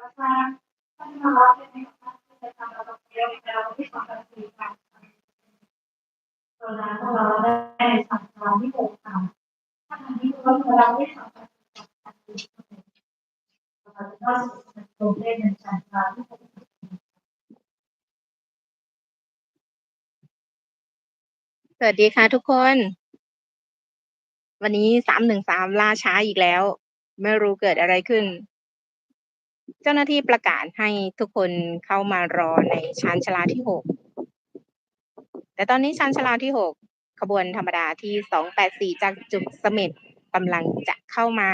สวัสดีค่ะทุกคน วันนี้สามหนึ่งสามล่าช้าอีกแล้ว ไม่รู้เกิดอะไรขึ้น เจ้าหน้าที่ประกาศให้ทุกคนเข้ามารอในชานชลาที่หกแต่ตอนนี้ชานชลาที่หกขบวนธรรมดาที่สองแปดสี่จากจุดเสม็ดกำลังจะเข้ามา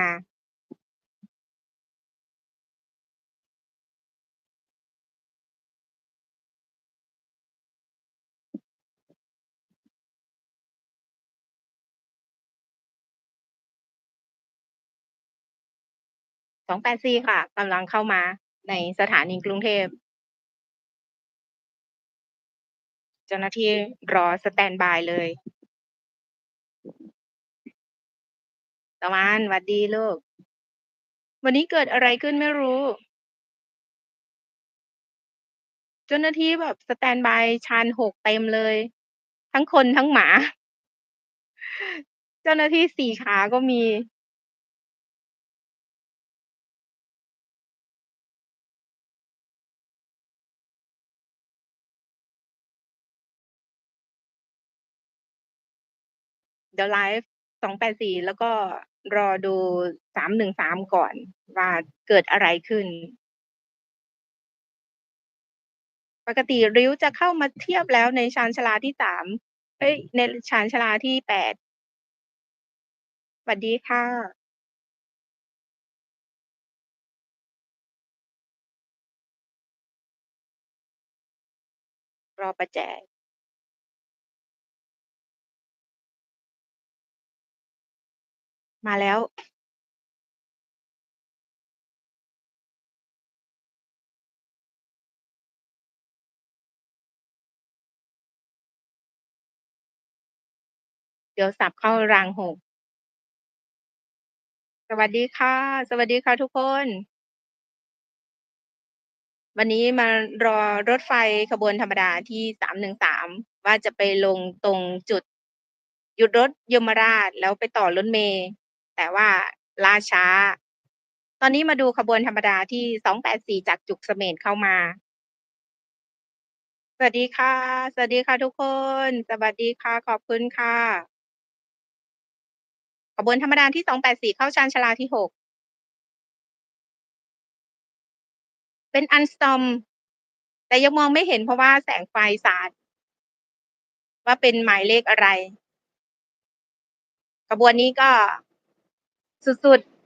สองแปดสี่ค่ะกำลังเข้ามาในสถานีกรุงเทพ เจ้าหน้าที่รอสแตนบายเลยตะวันหวัดดีลูก วันนี้เกิดอะไรขึ้นไม่รู้ เจ้าหน้าที่แบบสแตนบายชานหกเต็มเลย ทั้งคนทั้งหมา เจ้าหน้าที่สี่ขาก็มี เดี๋ยวไลฟ์สองแปดสี่แล้วก็รอดูสามหนึ่งสามก่อน ว่าเกิดอะไรขึ้น ปกติริ้วจะเข้ามาเทียบแล้วในชานชลาที่สามเอ้ยในชานชลาที่แปดสวัสดีค่ะรอประแจ มาแล้ว เดี๋ยวสับเข้ารางหก สวัสดีค่ะ สวัสดีค่ะทุกคน วันนี้มารอรถไฟขบวนธรรมดาที่สามหนึ่งสามว่าจะไปลงตรงจุดหยุดรถยมราชแล้วไปต่อรถเมล์ แต่ว่าล่าช้า ตอนนี้มาดูขบวนธรรมดาที่สองแปดสี่จากจุกเสม็ดเข้ามา สวัสดีค่ะ สวัสดีค่ะทุกคน สวัสดีค่ะ ขอบคุณค่ะ ขบวนธรรมดาที่สองแปดสี่เข้าชานชาลาที่หกเป็นอันสตอม แต่ยังมองไม่เห็นเพราะว่าแสงไฟสาดว่าเป็นหมายเลขอะไร ขบวนนี้ก็ สุดๆ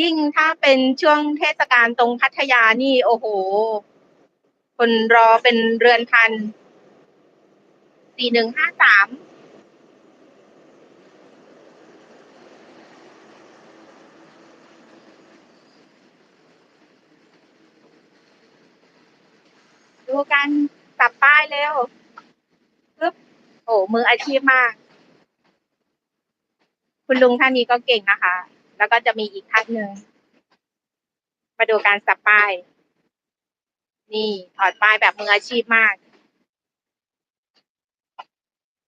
ยิ่งถ้าเป็นช่วงเทศกาลตรงพัทยานี่ โอ้โห คนรอเป็นเรือนพันสี่หนึ่งห้าสามดูกันสับป้ายเร็วปึ๊บโอ้มืออาชีพมาก คุณลุงท่านนี้ก็เก่งนะคะ แล้วก็จะมีอีกท่านหนึ่งมาดูการสับป้าย นี่ถอดป้ายแบบมืออาชีพมาก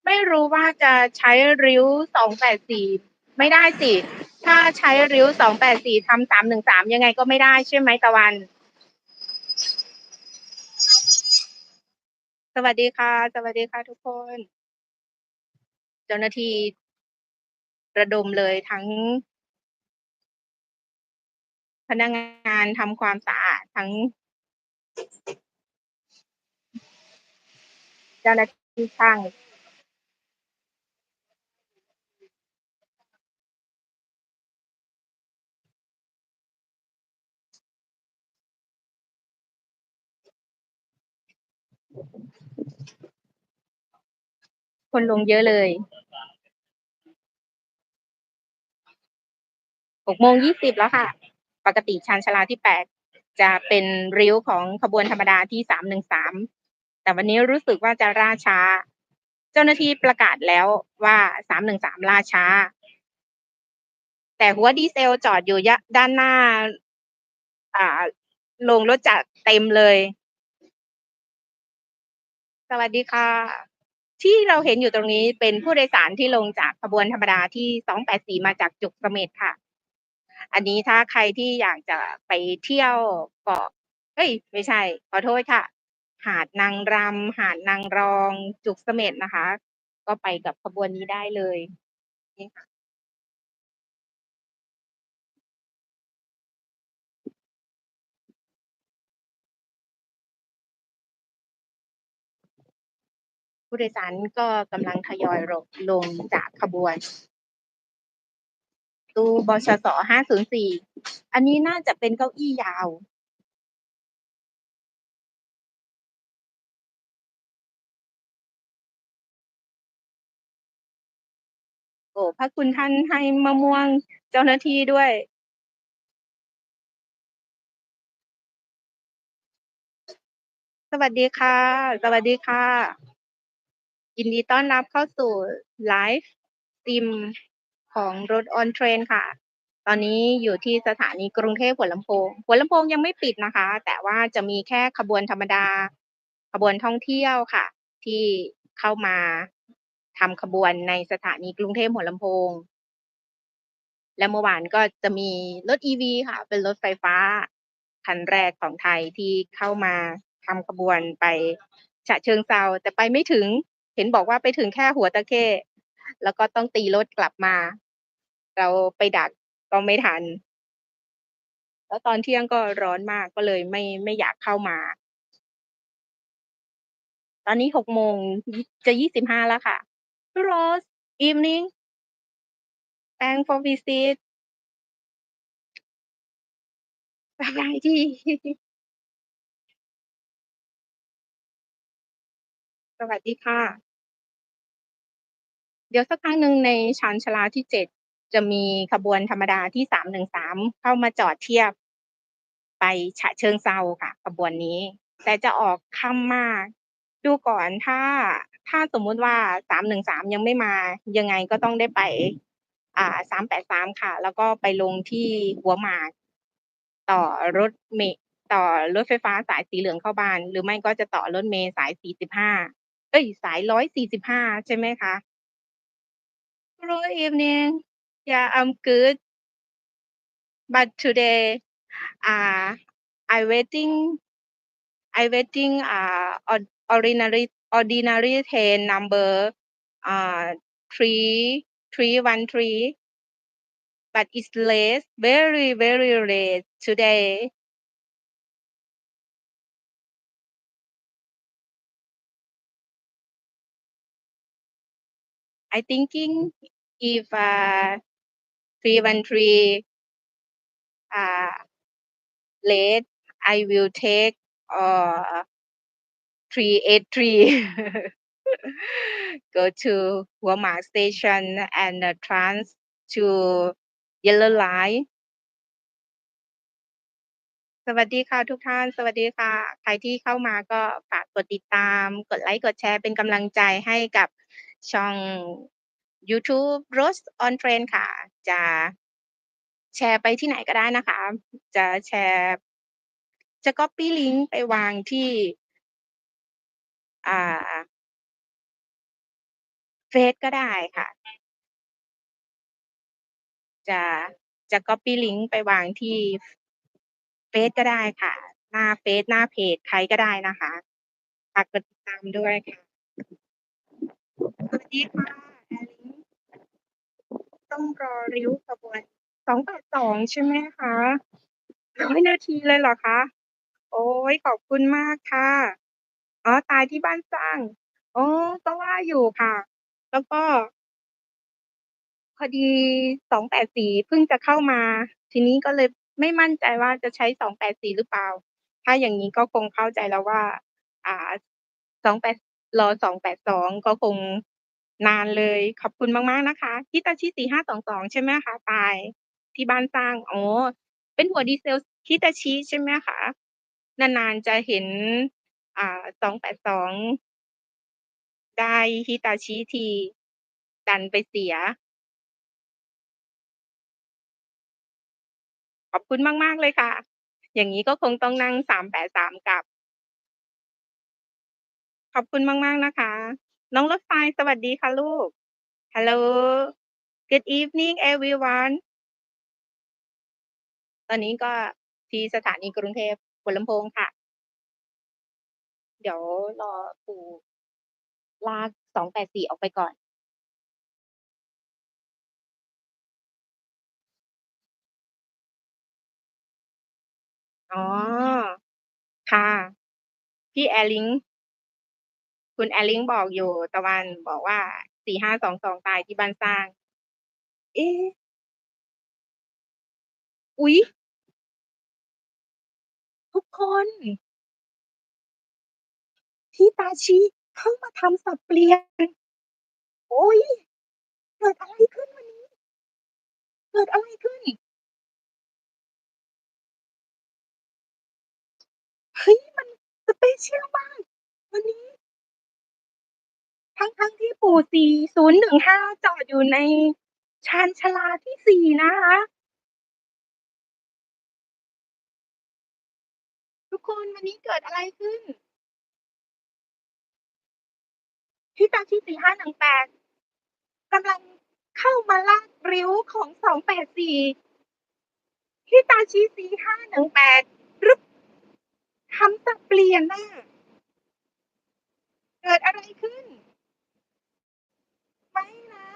ไม่รู้ว่าจะใช้ริ้วสองแปดสี่ไม่ได้สิ ถ้าใช้ริ้วสองแปดสี่ทำสามหนึ่งสามยังไงก็ไม่ได้ใช่ไหมตะวัน สวัสดีค่ะ สวัสดีค่ะทุกคน เจ้าหน้าที่ ระดมเลยทั้ง พนักงานทำความสะอาดทั้งเจ้าหน้าที่ช่างคนลงเยอะเลย หกโมงยี่สิบแล้วค่ะ ปกติชานชาลาที่แปดจะเป็นริ้วของขบวนธรรมดาที่สามหนึ่งสามแต่วันนี้รู้สึกว่าจะล่าช้า เจ้าหน้าที่ประกาศแล้วว่าสามหนึ่งสามล่าช้า แต่หัวดีเซลจอดอยู่ยด้านหน้า อ่าลงรถจักรเต็มเลย สวัสดีค่ะ ที่เราเห็นอยู่ตรงนี้เป็นผู้โดยสารที่ลงจากขบวนธรรมดาที่ 284 มาจากจุกเสม็ดค่ะ อันนี้ถ้าใครที่อยากจะไปเที่ยวเกาะเอ้ย ไม่ใช่ ขอโทษค่ะ หาดนางรำหาดนางรองจุกเสม็ดนะคะ ก็ไปกับขบวนนี้ได้เลยนี่ค่ะผู้โดยสารก็กำลังทยอยลงลงจากขบวน ตู้บชส504อันนี้น่าจะเป็นเก้าอี้ยาว โอ้พระคุณท่านให้มะม่วงเจ้าหน้าที่ด้วย สวัสดีค่ะ สวัสดีค่ะ ยินดีต้อนรับเข้าสู่ไลฟ์สตรีม ของรถ On Train ค่ะ ตอนนี้อยู่ที่สถานีกรุงเทพหัวลำโพง หัวลำโพงยังไม่ปิดนะคะ แต่ว่าจะมีแค่ขบวนธรรมดา ขบวนท่องเที่ยวค่ะ ที่เข้ามาทำขบวนในสถานีกรุงเทพหัวลำโพง และเมื่อวานก็จะมีรถ EV ค่ะ เป็นรถไฟฟ้าคันแรกของไทยที่เข้ามาทำขบวนไปฉะเชิงเทราแต่ไปไม่ถึง เห็นบอกว่าไปถึงแค่หัวตะเข้แล้วก็ต้องตีรถกลับมา เราไปดักก็ไม่ทัน แล้วตอนเที่ยงก็ร้อนมากก็เลยไม่ไม่อยากเข้ามา ตอนนี้6โมงจะ25แล้วค่ะ Rose evening thank for visit สบายดีสวัสดีค่ะ เดี๋ยวสักพักหนึ่งในชานชลาที่7จ จะมีขบวนธรรมดาที่313เข้ามาจอดเทียบ ไปฉะเชิงเทราค่ะ ขบวนนี้ แต่จะออกค่ำมาก ดูก่อนถ้าถ้าสมมุติว่า313ยังไม่มา ยังไงก็ต้องได้ไป อ่า383ค่ะ แล้วก็ไปลงที่หัวหมาก ต่อรถเมต่อรถไฟฟ้าสายสีเหลืองเข้าบ้าน หรือไม่ก็จะต่อรถเมล์สาย45เอ๊ยสาย145ใช่ไหมคะ? Hello evening yeah I'm good. But today uh I waiting I waiting uh ord ordinary ordinary train number uh 3313 but it's late very very late today. I thinking if uh 313 uh late I will take uh 383 go to หัวหมาก station and trans to yellow line สวัสดีค่ะทุกท่าน สวัสดีค่ะ ใครที่เข้ามาก็ฝากกดติดตาม กดไลก์กดแชร์เป็นกำลังใจให้กับช่อง ยูทูบ Rose on Train ค่ะ จะแชร์ไปที่ไหนก็ได้นะคะ จะแชร์ จะ copy ลิงก์ไปวางที่อ่าเฟซก็ได้ค่ะ จะจะ copy ลิงก์ไปวางที่เฟซก็ได้ค่ะ หน้าเฟซหน้าเพจใครก็ได้นะคะฝากกดติดตามด้วยค่ะสวัสดีค่ะ Alice ต้อง รอริ้วขบวน282ใช่ไหมคะ100นาทีเลยเหรอคะ?โอ๊ยขอบคุณมากค่ะ อ๋อตายที่บ้านสร้างอ๋อก็ว่าอยู่ค่ะ แล้วก็ พอดี284เพิ่งจะเข้ามา ทีนี้ก็เลยไม่มั่นใจว่าจะใช้284หรือเปล่า ถ้าอย่างงี้ก็คงเข้าใจแล้วว่า อ่า28รอ282ก็คง นานเลย ขอบคุณมาก ๆ นะคะ Hitachi 4522 ใช่ไหมคะ ตาย ที่บ้านสร้าง อ๋อ เป็นหัวดีเซล Hitachi ใช่ไหมคะ?นาน ๆ จะเห็น อ่า 282 ได้ Hitachi ที ดันไปเสีย ขอบคุณมาก ๆ เลยค่ะ อย่างนี้ก็คงต้องนั่งสามแปดสามกลับ ขอบคุณมาก ๆ นะคะ น้องรถไฟสวัสดีค่ะลูก Hello Good evening everyone ตอนนี้ก็ที่สถานีกรุงเทพหัวลำโพงค่ะ เดี๋ยวรอปู่ลากสองแปดสี่ออกไปก่อน อ๋อ ค่ะ พี่แอร์ลิง คุณแอร์ลิงบอกอยู่ตะวันบอกว่า4522ตายที่บ้านสร้าง เอ๊อุ๊ย ทุกคนพี่ตาชิเข้ามาทำสับเปลี่ยน โอ๊ยเกิดอะไรขึ้นวันนี้ เกิดอะไรขึ้นเฮ้ยมัน Special มากวันนี้ ทั้งๆที่ปู่4015จอดอยู่ในชานชลาที่4นะคะ ทุกคนวันนี้เกิดอะไรขึ้นพี่ตาชิ4518กำลังเข้ามาลากริ้วของ284พี่ตาชิ4518รึบทำสับเปลี่ยนน่ะเกิดอะไรขึ้น ไม่นะ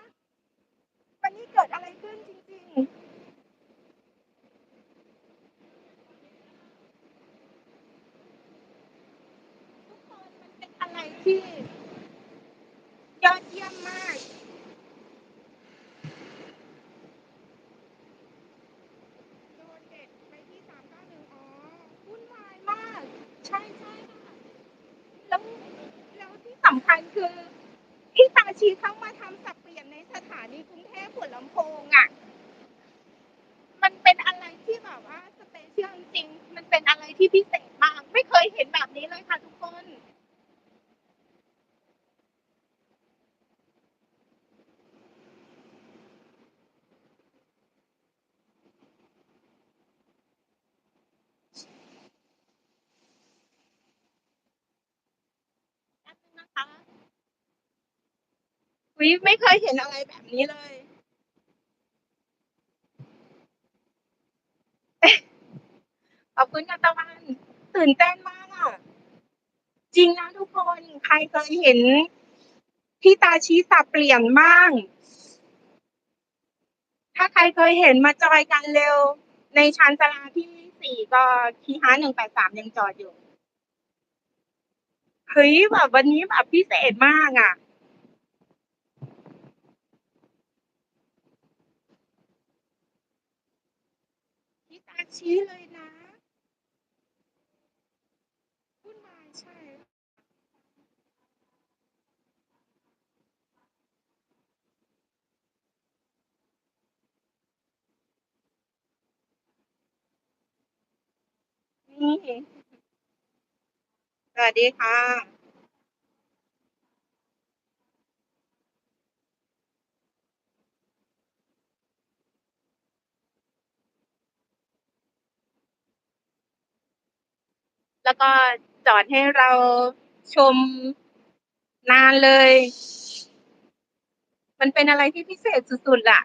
วันนี้เกิดอะไรขึ้นจริง ๆ ทุกคนมันเป็นอะไรที่ ยอดเยี่ยมมาก โดนเด็ดไปที่391อ๋อวุ่นวายมาก ใช่ๆค่ะ แล้วแล้วที่สำคัญคือ พี่ตาชีเข้ามาทำสับเปลี่ยนในสถานีกรุงเทพหัวลำโพงอะ มันเป็นอะไรที่แบบว่าสเปเชียลจริงๆมันเป็นอะไรที่พิเศษมาก ไม่เคยเห็นแบบนี้เลยค่ะทุกคน แป๊บหนึ่งนะคะ อุ๊ยไม่เคยเห็นอะไรแบบนี้เลย ขอบคุณค่ะตะวัน ตื่นเต้นมากอะ จริงนะทุกคน ใครเคยเห็นพี่ตาชิสับเปลี่ยนบ้าง ถ้าใครเคยเห็นมาจอยกันเร็ว ในชานชาลาที่4ก็คีฮา183ยังจอดอยู่ เฮ้ยแบบวันนี้แบบพิเศษมากอะ ตาชิเลยนะวุ่นวายใช่นี่สวัสดีค่ะ แล้วก็จอดให้เราชมนานเลย มันเป็นอะไรที่พิเศษสุดๆอะ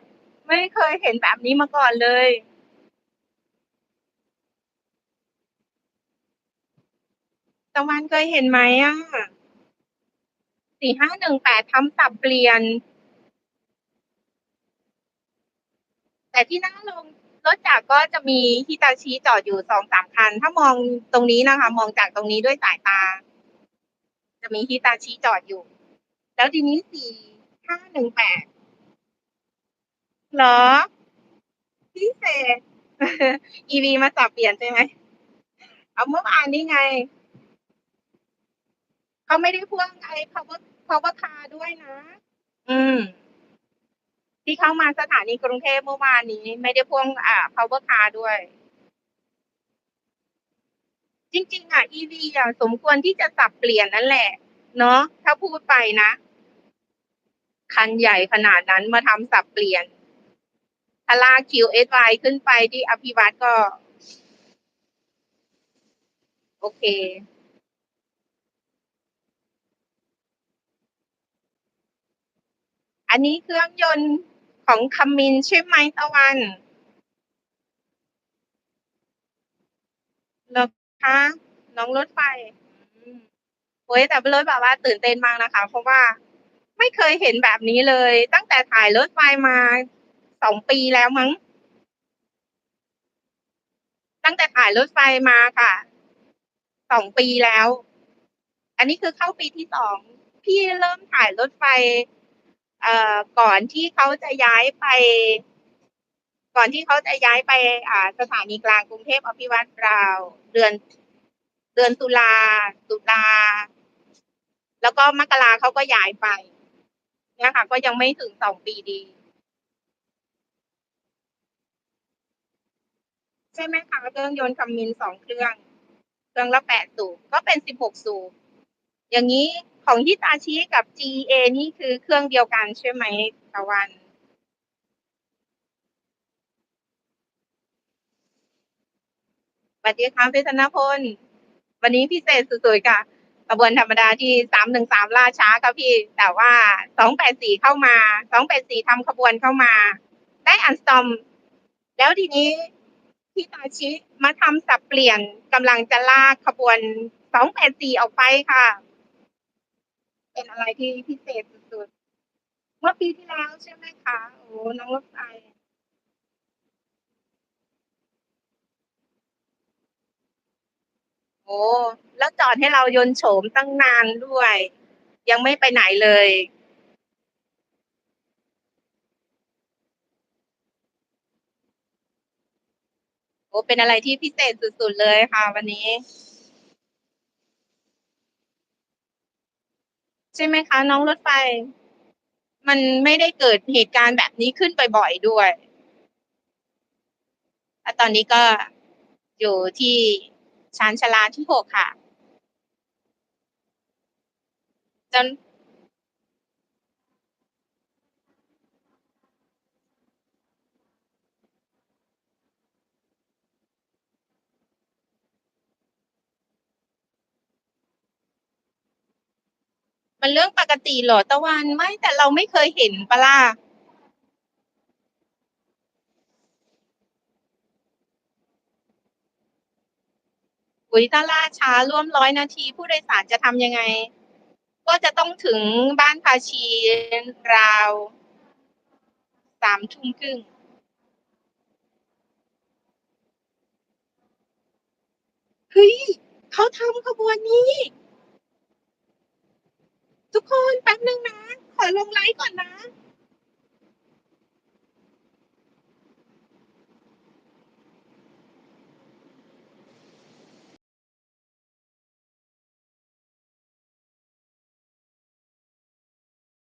ไม่เคยเห็นแบบนี้มาก่อนเลย ตะวันเคยเห็นไหมอะ4518ทำสับเปลี่ยน แต่ที่น้าโรง รถจักรก็จะมีฮิตาชิจอดอยู่2-3คัน ถ้ามองตรงนี้นะคะ มองจากตรงนี้ด้วยสายตา จะมีฮิตาชิจอดอยู่ แล้วทีนี้4518เหรอ?พิเศษ EV มาสับเปลี่ยนใช่ไหมเ?อาเมื่อวานนี่ไง เขาไม่ได้พ่วงไอ้ Power Power Car ด้วยนะ อืม ที่เข้ามาสถานีกรุงเทพเมื่อวานนี้ ไม่ได้พ่วงอ่า Power Car ด้วย จริง ๆอะ EV อะสมควรที่จะสับเปลี่ยนนั่นแหละ เนาะถ้าพูดไปนะ คันใหญ่ขนาดนั้นมาทำสับเปลี่ยนถ้าลาก QSY ขึ้นไปที่อภิวัตรก็ โอเคอันนี้เครื่องยนต์ ของคมินใช่ไหมตะวันเหรอคะน้องรถไฟอืมโอ้ยแต่รถแบบว่าตื่นเต้นมากนะคะ เพราะว่าไม่เคยเห็นแบบนี้เลย ตั้งแต่ถ่ายรถไฟมาสองปีแล้วมั้ง ตั้งแต่ถ่ายรถไฟมาค่ะสองปีแล้ว อันนี้คือเข้าปีที่สอง พี่เริ่มถ่ายรถไฟ เอ่อก่อนที่เขาจะย้ายไป ก่อนที่เขาจะย้ายไปอ่าสถานีกลางกรุงเทพอภิวัตรราวเดือนเดือนตุลาตุลาแล้วก็มกราเขาก็ย้ายไปเนี่ยค่ะ ก็ยังไม่ถึงสองปีดี ใช่ไหมคะเครื่องยนต์คามินสองเครื่อง เครื่องละแปดสูบก็เป็นสิบหกสูบอย่างนี้ ของฮิตาชิกับ GA นี่คือเครื่องเดียวกันใช่ไหมตะวันสวัสดีค่ะพิธนพล วันนี้พิเศษสุดๆค่ะกระบวนธรรมดาที่สามหนึ่งสามล่าช้าค่ะพี่ แต่ว่าสองแปดสี่เข้ามาสองแปดสี่ทำขบวนเข้ามา ได้อันสตอม แล้วทีนี้พี่ตาชิมาทำสับเปลี่ยนกำลังจะลากขบวนสองแปดสี่ออกไปค่ะ เป็นอะไรที่พิเศษสุดๆ เมื่อปีที่แล้วใช่ไหมคะ โอ้น้องรถไฟโอ้แล้วจอดให้เรายนโฉมตั้งนานด้วย ยังไม่ไปไหนเลย โอ้เป็นอะไรที่พิเศษสุดๆเลยค่ะ วันนี้ ใช่ไหมคะ น้องรถไฟ มันไม่ได้เกิดเหตุการณ์แบบนี้ขึ้นบ่อยๆด้วยและตอนนี้ก็อยู่ที่ชานชาลาที่หกค่ะจน มันเรื่องปกติเหรอตะวันไม่แต่เราไม่เคยเห็นปะล่ะอุ๊ยถ้าล่าช้าร่วม100นาที ผู้โดยสารจะทำยังไง ก็จะต้องถึงบ้านภาชีราว3ทุ่มครึ่งเฮ้ยเขาทำขบวนนี้ ทุกคนแป๊บหนึ่งนะ ขอลงไลฟ์ก่อนนะ